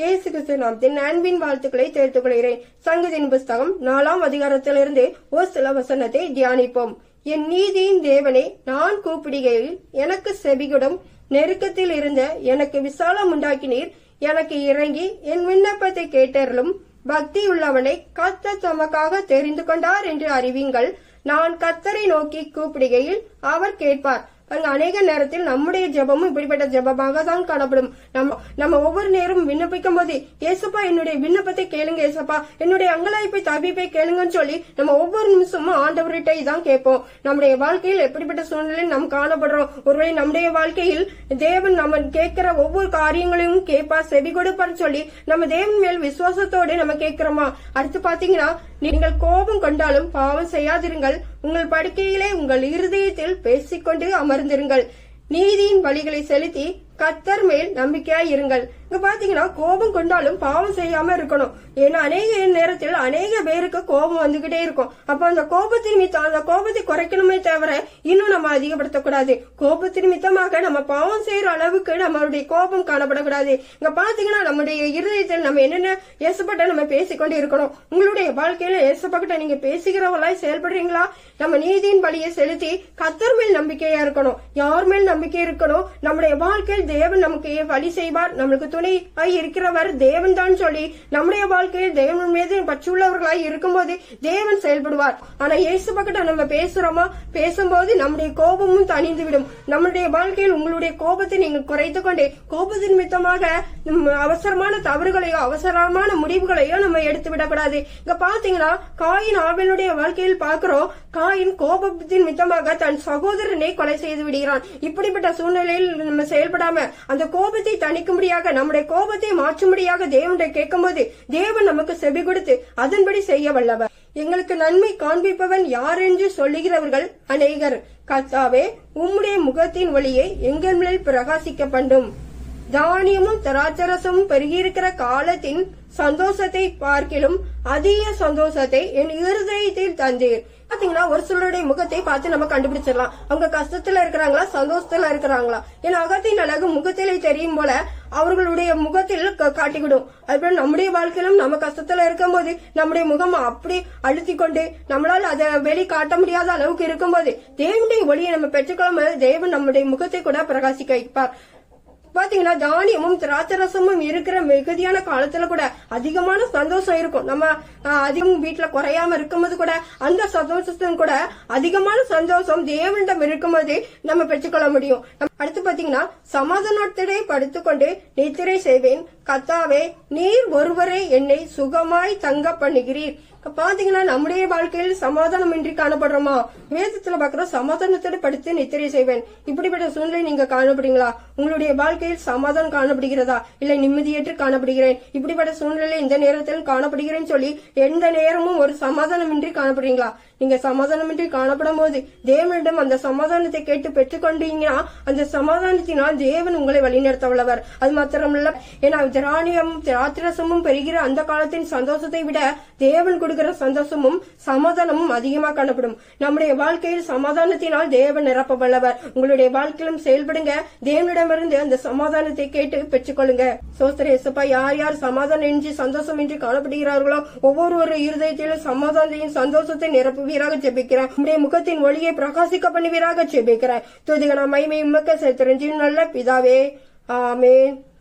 இயேசு கிறிஸ்து நாமத்தின் அன்பின் வாழ்த்துக்களை தெரிவித்துக் கொள்கிறேன். சங்கதின் புஸ்தகம் நாலாம் அதிகாரத்திலிருந்து ஒரு சில வசனத்தை தியானிப்போம். என் நீதியின் தேவனே நான் கூப்பிடுகையில் எனக்கு செபிகுடம் நெருக்கத்தில் இருந்த எனக்கு விசாலம் உண்டாக்கினீர். எனக்கு இறங்கி என் விண்ணப்பத்தை கேட்டருளும். பக்தி உள்ளவனை கத்த தமக்காக தெரிந்து கொண்டார் என்று அறிவீங்கள். நான் கத்தரை நோக்கி கூப்பிடுகையில் அவர் கேட்பார். அங்க அநேக நேரத்தில் நம்முடைய ஜெபமும் இப்படிப்பட்ட ஜெபமாக தான் காணப்படும். நம்ம நம்ம ஒவ்வொரு நேரம் விண்ணப்பிக்கும் போது ஏசப்பா என்னுடைய விண்ணப்பத்தை கேளுங்க ஏசப்பா. என்னுடைய அங்கலாய்ப்பை தவிப்பை கேளுங்கன்னு சொல்லி நம்ம ஒவ்வொரு நிமிஷமும் ஆண்டவர்கிட்ட தான் கேட்போம். நம்முடைய வாழ்க்கையில் எப்படிப்பட்ட சூழ்நிலையில் நாம் காணப்படுறோம்? ஒருவேளை நம்முடைய வாழ்க்கையில் தேவன் நம்ம கேட்கிற ஒவ்வொரு காரியங்களையும் கேட்பா செவி கொடுப்பான்னு சொல்லி நம்ம தேவன் மேல் விசுவாசத்தோடு நம்ம கேட்கிறோமா? அடுத்து பாத்தீங்கன்னா நீங்கள் கோபம் கொண்டாலும் பாவம் செய்யாதிருங்கள். உங்கள் படுக்கையிலே உங்கள் இருதயத்தில் பேசிக்கொண்டு அமர்ந்திருங்கள். நீதியின் வழிகளை செலுத்தி கத்தர் மேல் இருங்கள். இப்ப பாத்தீங்கன்னா கோபம் கொண்டாலும் பாவம் செய்யாம இருக்கணும். ஏன்னா அநேக நேரத்தில் அநேக பேருக்கு கோபம் வந்துகிட்டே இருக்கும். அப்ப அந்த கோபத்தின் மித்தம் அந்த கோபத்தை குறைக்கணுமே தவிர இன்னும் நம்ம அதிகப்படுத்தக்கூடாது. கோபத்தின் மித்தமாக நம்ம பாவம் செய்யற அளவுக்கு நம்மளுடைய கோபம் காணப்படக்கூடாது. இங்க பாத்தீங்கன்னா நம்முடைய இருதயத்தில் நம்ம என்னென்ன ஏசப்பட்ட நம்ம பேசிக்கொண்டு இருக்கணும். உங்களுடைய வாழ்க்கையில ஏசப்பட்ட நீங்க பேசுகிறவங்களா செயல்படுறீங்களா? நம்ம நீதியின் வழியை செலுத்தி கத்தர் மேல் நம்பிக்கையா இருக்கணும். யார் மேல் நம்பிக்கை இருக்கணும்? நம்முடைய வாழ்க்கையில் தேவன் நமக்கு வழி செய்வார். நம்மளுக்கு துணையாய் இருக்கிறவர். தேவன் தான் சொல்லி நம்முடைய வாழ்க்கையில் தேவன் மீது பற்றுள்ளவர்களாய் இருக்கும்போது தேவன் செயல்படுவார். ஆனா இயேசு பக்கத்தை நம்ம பேசுறோமா? பேசும்போது நம்முடைய கோபமும் தணிந்து விடும் நம்முடைய வாழ்க்கையில் உங்களுடைய கோபத்தை நீங்கள் குறைத்து கொண்டே கோபத்தின் மித்தமாக அவசரமான தவறுகளையோ அவசரமான முடிவுகளையோ நம்ம எடுத்து விடக்கூடாது இங்க பாத்தீங்கன்னா காயின் ஆவலுடைய வாழ்க்கையில் பாக்குறோம் காயின் கோபத்தின் மித்தமாக தன் சகோதரனை கொலை செய்து விடுகிறான். இப்படிப்பட்ட சூழ்நிலையில் நம்ம செயல்படாம அந்த கோபத்தை தணிக்கும்படியாக நம்முடைய கோபத்தை மாற்றும்படியாக தேவனை கேட்கும்போது தேவன் நமக்கு செவி கொடுத்து அதன்படி செய்ய வல்லவர். எங்களுக்கு நன்மை காண்பிப்பவன் யார் என்று சொல்லுகிறவர்கள் அநேகர். கத்தாவே உம்முடைய முகத்தின் வழியை எங்கள் மேல் பிரகாசிக்க பண்ணும் தானியமும் திராட்சரசமும் பெருகியிருக்கிற காலத்தின் சந்தோஷத்தை பார்க்கிலும் அதிக சந்தோஷத்தை என் இருதயத்தில் தந்தீர். பாத்தீங்கன்னா ஒரு சிலருடைய முகத்தை பார்த்து நம்ம கண்டுபிடிச்சிடலாம். அவங்க கஷ்டத்துல இருக்கிறாங்களா சந்தோஷத்துல இருக்கிறாங்களா? ஏன்னா அகத்தின் அழகு முகத்திலே தெரியும் போல அவர்களுடைய முகத்தில் காட்டிவிடும். அதுபோல நம்முடைய வாழ்க்கையிலும் நம்ம கஷ்டத்துல இருக்கும்போது நம்முடைய முகம் அப்படி அழுத்தி கொண்டு நம்மளால் அதை வெளி காட்ட முடியாத அளவுக்கு இருக்கும்போது தேவனுடைய ஒளியை நம்ம பெற்றுக்கொள்ளும் போது தேவன் நம்முடைய முகத்தை கூட பிரகாசிக்க வைப்பார். பாத்தீங்கன்னா தானியமும் திராட்சரசமும் இருக்கிற மிகுதியான காலத்துல கூட அதிகமான சந்தோஷம் இருக்கும். நம்ம அதிகம் வீட்டுல குறையாம இருக்கும்போது கூட அந்த சந்தோஷத்தும் கூட அதிகமான சந்தோஷம் தேவனிடம் இருக்கும்போது நம்ம பெற்றுக்கொள்ள முடியும். அடுத்து பாத்தீங்கன்னா சமாதானத்திலே படுத்துக்கொண்டு நித்திரை செய்வேன். கத்தாவே நீர் ஒருவரே என்னை சுகமாய் தங்க பண்ணுகிறீர். பாத்தீங்கன்னா நம்முடைய வாழ்க்கையில் சமாதானம் இன்றி காணப்படுறோமா? வேதத்துல பாக்குறோம் சமாதானத்தோட படுத்து நித்திரை செய்வேன். இப்படிப்பட்ட சூழ்நிலை நீங்க காணப்படுங்களா உங்களுடைய வாழ்க்கையில் சமாதானம் காணப்படுகிறதா? இல்ல நிம்மதியற்று காணப்படுகிறேன். இப்படிப்பட்ட சூழ்நிலை இந்த நேரத்தில் காணப்படுகிறேன்னு சொல்லி எந்த நேரமும் ஒரு சமாதானமின்றி காணப்படுறீங்களா? நீங்க சமாதானமின்றி காணப்படும் போது தேவனிடம் அந்த சமாதானத்தை கேட்டு பெற்றுக்கொண்டீங்கன்னா அந்த சமாதானத்தினால் தேவன் உங்களை வழிநடத்த உள்ளவர் அது மாத்திரமல்ல ஏன்னா திராணியம் திராத்திரசமும் பெறுகிற அந்த காலத்தின் சந்தோஷத்தை விட தேவன் கொடுக்கிற சந்தோஷமும் சமாதானமும் அதிகமாக காணப்படும். நம்முடைய வாழ்க்கையில் சமாதானத்தினால் தேவன் நிரப்ப வல்லவர் உங்களுடைய வாழ்க்கையிலும் செயல்படுங்க. தேவனிடமிருந்து அந்த சமாதானத்தை கேட்டு பெற்றுக்கொள்ளுங்க. சோஸ்திர இயேசுப்பா யார் யார் சமாதானம் இன்றி சந்தோஷம் இன்றி காணப்படுகிறார்களோ ஒவ்வொரு இருதயத்திலும் சமாதானத்தையும் சந்தோஷத்தை நிரப்புவீராக ஜெபிக்கிறேன். நம்முடைய முகத்தின் ஒளியை பிரகாசிக்க பண்ணுவீராக ஜெபிக்கிறார் துதிகன மைமை உமக்க que se trenzino en. Amén.